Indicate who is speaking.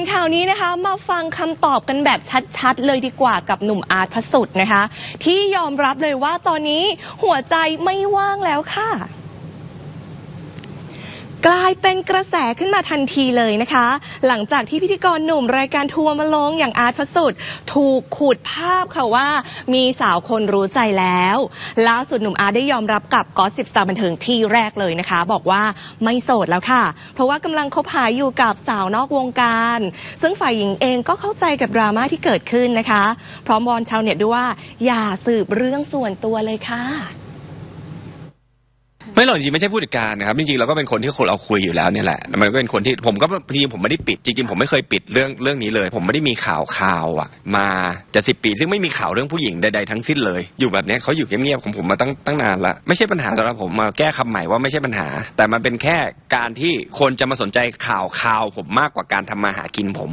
Speaker 1: วนข่าวนี้นะคะมาฟังคำตอบกันแบบชัดๆ เลยดีกว่ากับหนุ่มอาร์ตพระสุดนะคะ ที่ยอมรับเลยว่าตอนนี้หัวใจไม่ว่างแล้วค่ะ กลายเป็นกระแสขึ้นมาทันทีเลยนะคะ หลังจากที่พิธีกรหนุ่มรายการทัวร์มาลงอย่างอาร์ตพระสุดถูกขูดภาพค่ะว่า มีสาวคนรู้ใจแล้วล่าสุดหนุ่มอาร์ตได้ยอมรับกับก็สิบสตาร์บันเทิงที่แรกเลยนะคะ บอกว่าไม่โสดแล้วค่ะ เพราะว่ากำลังคบหาอยู่กับสาวนอกวงการ ซึ่งฝ่ายหญิงเองก็เข้าใจกับดราม่าที่เกิดขึ้นนะคะ พร้อมวอนชาวเน็ตด้วยว่า อย่าสืบเรื่องส่วนตัวเลยค่ะ
Speaker 2: ไม่หรอกจริงๆไม่ใช่ผู้จัดการนะครับจริงๆเราก็เป็นคนที่คนเราคุยอยู่แล้วเนี่ยแหละมันก็เป็นคนที่ผมก็จริงๆผมไม่ได้ปิดจริงๆผมไม่เคยปิดเรื่องเรื่องนี้เลย ผมไม่ได้มีข่าวข่าวอะ มาจะสิบปีซึ่งไม่มีข่าวเรื่องผู้หญิงใดๆทั้งสิ้นเลย อยู่แบบเนี้ยเขาอยู่เงียบๆของผมมาตั้งตั้งนานละไม่ใช่ปัญหาสำหรับผมมาแก้คำใหม่ว่าไม่ใช่ปัญหา แต่มันเป็นแค่การที่คนจะมาสนใจข่าวข่าวผมมากกว่าการทำมาหากินผม